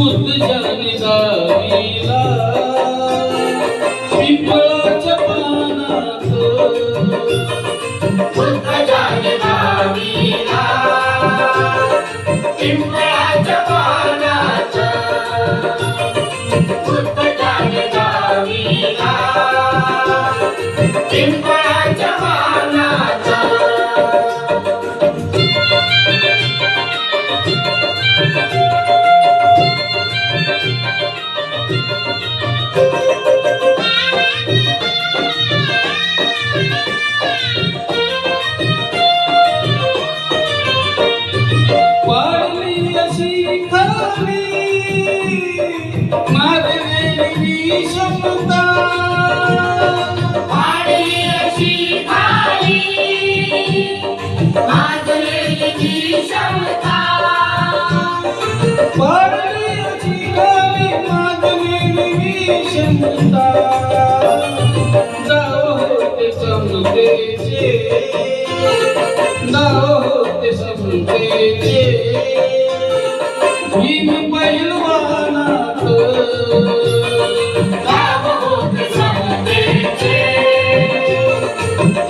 कुत जनिता मीला पिपळा తల్లి మరవేణి సముతా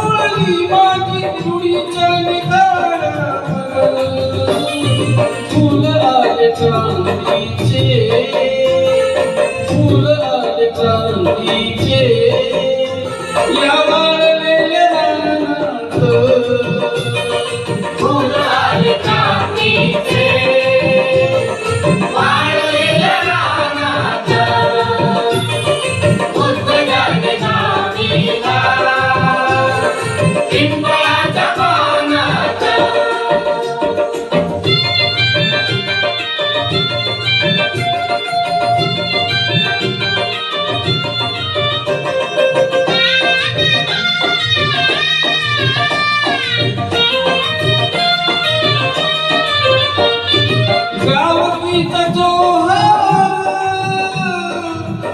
输了你们。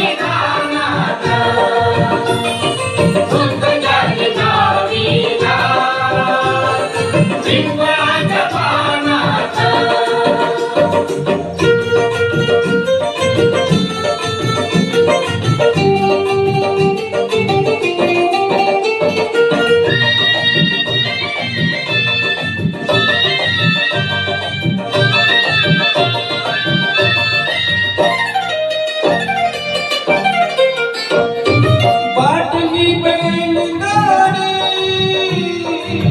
Viva!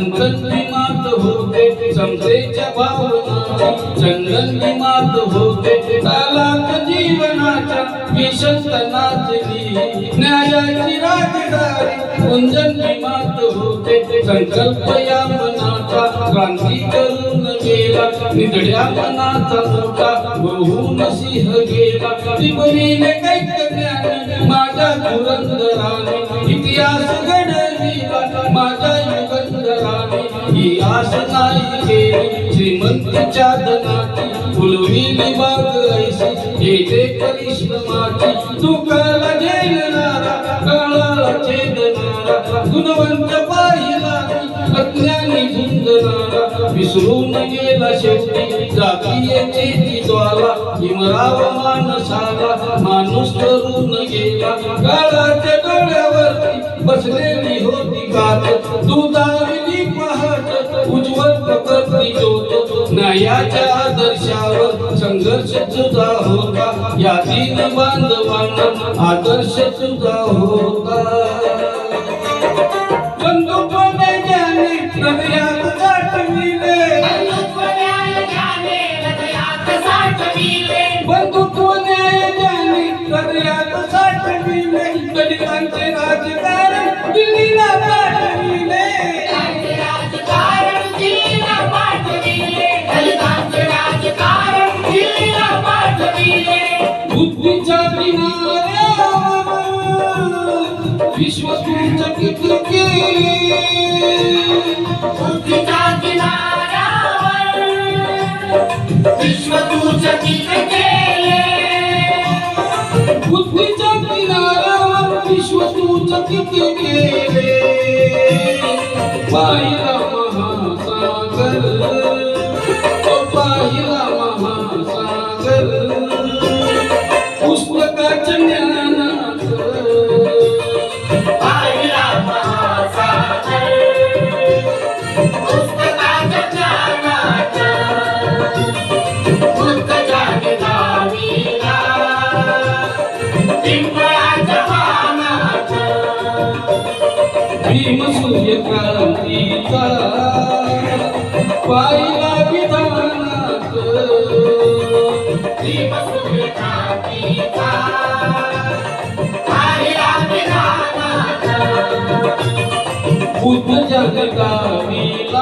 सागरात मात होते समतेच्या भावना चंदन मात होते. तालात जीवनाच्या विशंतनातली न्यायाची राजधारी कुंजन मात होते. संकल्प या मनाचा क्रांती करून गेला. निधड्या मनाचा मोठा बहुन सिंह गेला. टिपणीने कैक माझ्या धुरंधराने इतिहास घडविला. माझ्या ही आस नाही केली श्रीमंतच्या धनाची फुलवी बाग ऐसी येते परिश्रमाची दुःखाला झेलणारा काळाला छेदणारा गुणवंत पाहिला अज्ञानी झुंजणारा विसरून गेला शेवटी जातीयेची ती ज्वाला हिमराव मानसाला माणूस करून गेला. काळाच्या डोळ्यावरती बसलेली होती गात तू पहाट न्यायाच्या आदर्शावर संघर्ष सुद्धा होता. या तीन बांधवांना आदर्श सुद्धा होता. बंधुपणे ज्याने हृदयात साठविले विश्व चकित केले. बुद्धीच्या किनाऱ्यावर विश्व तू चकित केले. किनाऱ्यावर पाहिला भीम सूर्यक्रांतीचा पाहिला विधानात. भीम सूर्यकांतीचा पाहिला विधानात. बुद्ध जगदाविला